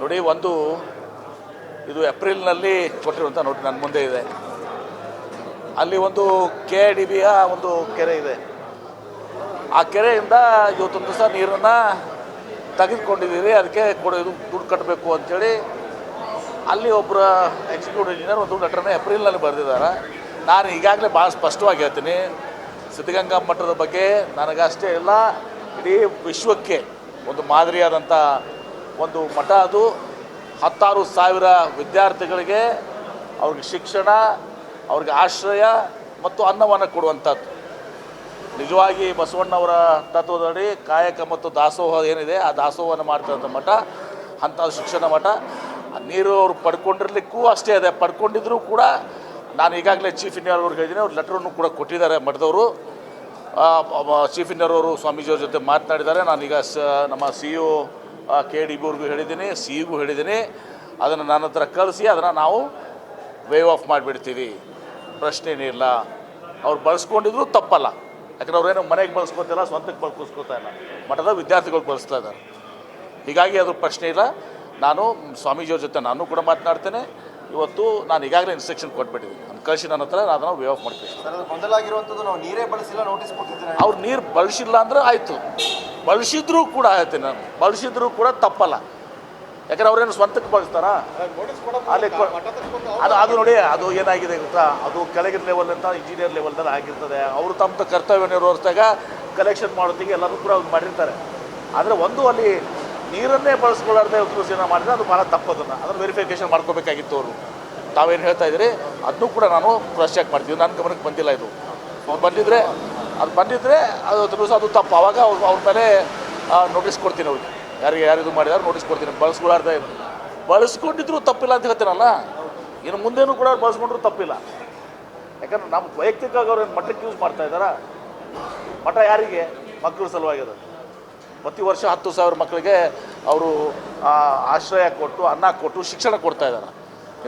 ನೋಡಿ, ಒಂದು ಇದು ಏಪ್ರಿಲ್ನಲ್ಲಿ ಕೊಟ್ಟಿರುವಂಥ ನೋಡಿ ನನ್ನ ಮುಂದೆ ಇದೆ. ಅಲ್ಲಿ ಒಂದು ಕೆ ಡಿ ಬಿಯ ಒಂದು ಕೆರೆ ಇದೆ. ಆ ಕೆರೆಯಿಂದ ಇವತ್ತೊಂದು ದಿವಸ ನೀರನ್ನು ತೆಗೆದುಕೊಂಡಿದ್ದೀರಿ, ಅದಕ್ಕೆ ಕೊಡ ಇದು ದುಡ್ಡು ಕಟ್ಟಬೇಕು ಅಂಥೇಳಿ ಅಲ್ಲಿ ಒಬ್ಬರ ಎಕ್ಸಿಕ್ಯೂಟಿವ್ ಇಂಜಿನಿಯರ್ ಒಂದು ಲೆಟ್ರನ್ನ ಏಪ್ರಿಲ್ನಲ್ಲಿ ಬರೆದಿದ್ದಾರೆ. ನಾನು ಈಗಾಗಲೇ ಭಾಳ ಸ್ಪಷ್ಟವಾಗಿ ಹೇಳ್ತೀನಿ, ಸಿದ್ಧಗಂಗಾ ಮಠದ ಬಗ್ಗೆ ನನಗಷ್ಟೇ ಇಲ್ಲ, ಇಡೀ ವಿಶ್ವಕ್ಕೆ ಒಂದು ಮಾದರಿಯಾದಂಥ ಒಂದು ಮಠ ಅದು. ಹತ್ತಾರು ಸಾವಿರ ವಿದ್ಯಾರ್ಥಿಗಳಿಗೆ ಅವ್ರಿಗೆ ಶಿಕ್ಷಣ, ಅವ್ರಿಗೆ ಆಶ್ರಯ ಮತ್ತು ಅನ್ನವನ್ನು ಕೊಡುವಂಥದ್ದು. ನಿಜವಾಗಿ ಬಸವಣ್ಣವರ ತತ್ವದಡಿ ಕಾಯಕ ಮತ್ತು ದಾಸೋಹ ಏನಿದೆ, ಆ ದಾಸೋಹವನ್ನು ಮಾಡ್ತಿರೋಂಥ ಮಠ ಅಂಥ ಶಿಕ್ಷಣ ಮಠ. ನೀರು ಅವರು ಪಡ್ಕೊಂಡಿರ್ಲಿಕ್ಕೂ ಅಷ್ಟೇ ಅದೇ, ಪಡ್ಕೊಂಡಿದ್ರು ಕೂಡ ನಾನು ಈಗಾಗಲೇ ಚೀಫ್ ಇಂಜಿನಿಯರ್ ಅವ್ರಿಗೆ ಹೇಳಿದ್ದೀನಿ, ಅವ್ರು ಲೆಟ್ರನ್ನು ಕೂಡ ಕೊಟ್ಟಿದ್ದಾರೆ ಮಠದವರು. ಚೀಫ್ ಇಂಜಿನಿಯರ್ ಅವರು ಸ್ವಾಮೀಜಿಯವ್ರ ಜೊತೆ ಮಾತನಾಡಿದ್ದಾರೆ. ನಾನೀಗ ಸ, ನಮ್ಮ C E K D B ಅವ್ರಿಗೂ ಹೇಳಿದ್ದೀನಿ ಸಿ ಇಗೂ ಹೇಳಿದ್ದೀನಿ, ಅದನ್ನು ನನ್ನ ಹತ್ರ ಕಳಿಸಿ, ಅದನ್ನು ನಾವು ವೇವ್ ಆಫ್ ಮಾಡಿಬಿಡ್ತೀವಿ. ಪ್ರಶ್ನೆ ಇಲ್ಲ. ಅವ್ರು ಬಳಸ್ಕೊಂಡಿದ್ರು ತಪ್ಪಲ್ಲ. ಯಾಕಂದ್ರೆ ಅವ್ರೇನು ಮನೆಗೆ ಬಳಸ್ಕೊತಿಲ್ಲ ಸ್ವಂತಕ್ಕೆ ಬಳಸ್ಕೊತಾ ಇಲ್ಲ. ಮಠದ ವಿದ್ಯಾರ್ಥಿಗಳು ಬಳಸ್ತಾ ಇದ್ದಾರೆ. ಹೀಗಾಗಿ ಅದು ಪ್ರಶ್ನೆ ಇಲ್ಲ. ನಾನು ಸ್ವಾಮೀಜಿಯವ್ರ ಜೊತೆ ನಾನು ಕೂಡ ಮಾತನಾಡ್ತೇನೆ. ಇವತ್ತು ನಾನು ಈಗಾಗಲೇ ಇನ್ಸ್ಟ್ರಕ್ಷನ್ ಕೊಟ್ಬಿಟ್ಟಿದ್ದೀನಿ. ನಾನು ಕಳಿಸಿ ನನ್ನ ಹತ್ರ ಅದನ್ನು ವೇವ್ ಆಫ್ ಮಾಡ್ತೀನಿ ಅವ್ರು ನೀರು ಬಳಸಿಲ್ಲ ಅಂದ್ರೆ ಆಯಿತು. ಬಳಸಿದ್ರೂ ಕೂಡ ಆಯ್ತು ನಾನು. ಬಳಸಿದ್ರೂ ಕೂಡ ತಪ್ಪಲ್ಲ. ಯಾಕಂದ್ರೆ ಅವ್ರೇನು ಸ್ವಂತಕ್ಕೆ ಬಳಸ್ತಾರಾ? ಅಲ್ಲಿ ಅದು ಅದು ನೋಡಿ ಅದು ಏನಾಗಿದೆ ಗೊತ್ತಾ? ಅದು ಕೆಳಗಿನ ಲೆವೆಲ್ ಅಂತ ಇಂಜಿನಿಯರ್ ಲೆವೆಲ್ದಲ್ಲಿ ಆಗಿರ್ತದೆ. ಅವರು ತಮ್ಮ ಕರ್ತವ್ಯ ನಿರ್ವಹಿಸಿದಾಗ ಕಲೆಕ್ಷನ್ ಮಾಡೋದಿಗೆ ಎಲ್ಲರೂ ಕೂಡ ಮಾಡಿರ್ತಾರೆ. ಆದರೆ ಒಂದು ಅಲ್ಲಿ ನೀರನ್ನೇ ಬಳಸ್ಕೊಳ್ಳಾರ್ದೆ ಉತ್ತರಸೇನ ಮಾಡಿದ್ರೆ ಅದು ಭಾಳ ತಪ್ಪದನ್ನು. ಅದನ್ನು ವೆರಿಫಿಕೇಷನ್ ಮಾಡ್ಕೋಬೇಕಾಗಿತ್ತು ಅವರು. ತಾವೇನು ಹೇಳ್ತಾ ಇದ್ದೀರಿ? ಅದನ್ನು ಕೂಡ ನಾನು ಕ್ರಾಸ್ ಚೆಕ್ ಮಾಡ್ತೀವಿ ನನ್ನ ಗಮನಕ್ಕೆ ಬಂದಿಲ್ಲ ಇದು. ಅವ್ರು ಬಂದಿದ್ರೆ, ಅದು ಬಂದಿದ್ದರೆ ಅದು ದಿವಸ ಅದು ತಪ್ಪು. ಆವಾಗ ಅವ್ರು, ಅವ್ರ ಮೇಲೆ ನೋಟಿಸ್ ಕೊಡ್ತೀನಿ ಅವ್ರಿಗೆ. ಯಾರಿಗೆ ಯಾರು ಇದು ಮಾಡಿದಾರೆ ನೋಟಿಸ್ ಕೊಡ್ತೀನಿ. ಬಳಸ್ಕೊಳ್ಳಾರ್ದೆ ಬಳಸ್ಕೊಂಡಿದ್ರು ತಪ್ಪಿಲ್ಲ ಅಂತ ಹೇಳ್ತೀನಲ್ಲ? ಇನ್ನು ಮುಂದೇನೂ ಕೂಡ ಬಳಸ್ಕೊಂಡ್ರು ತಪ್ಪಿಲ್ಲ. ಯಾಕಂದ್ರೆ ನಮ್ಮ ವೈಯಕ್ತಿಕವಾಗಿ ಅವ್ರು ಏನು ಮಠಕ್ಕೆ ಯೂಸ್ ಮಾಡ್ತಾ ಇದ್ದಾರಾ? ಮಠ ಯಾರಿಗೆ? ಮಕ್ಕಳ ಸಲುವಾಗಿ ಅದು. ಪ್ರತಿ ವರ್ಷ ಹತ್ತು ಸಾವಿರ ಮಕ್ಕಳಿಗೆ ಅವರು ಆಶ್ರಯ ಕೊಟ್ಟು, ಅನ್ನ ಕೊಟ್ಟು, ಶಿಕ್ಷಣ ಕೊಡ್ತಾ ಇದ್ದಾರೆ.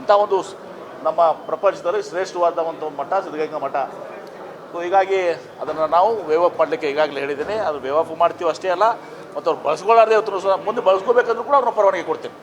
ಇಂಥ ಒಂದು ನಮ್ಮ ಪ್ರಪಂಚದಲ್ಲಿ ಶ್ರೇಷ್ಠವಾದ ಒಂದು ಮಠ, ಸಿದ್ಧಗಂಗಾ ಮಠ. ಸೊ ಹೀಗಾಗಿ ಅದನ್ನು ನಾವು ವೇವ್ ಮಾಡಲಿಕ್ಕೆ ಈಗಾಗಲೇ ಹೇಳಿದ್ದೀನಿ. ಅದು ವೇವ್ ಮಾಡ್ತೀವಿ ಅಷ್ಟೇ ಅಲ್ಲ ಮತ್ತು ಅವ್ರು ಬಳಸ್ಕೊಳ್ಳಾರ್ದೆ ಮುಂದೆ ಬಳಸ್ಕೋಬೇಕಂದ್ರೂ ಕೂಡ ಅವ್ರನ್ನ ಪರವಾನಗಿ ಕೊಡ್ತೀನಿ.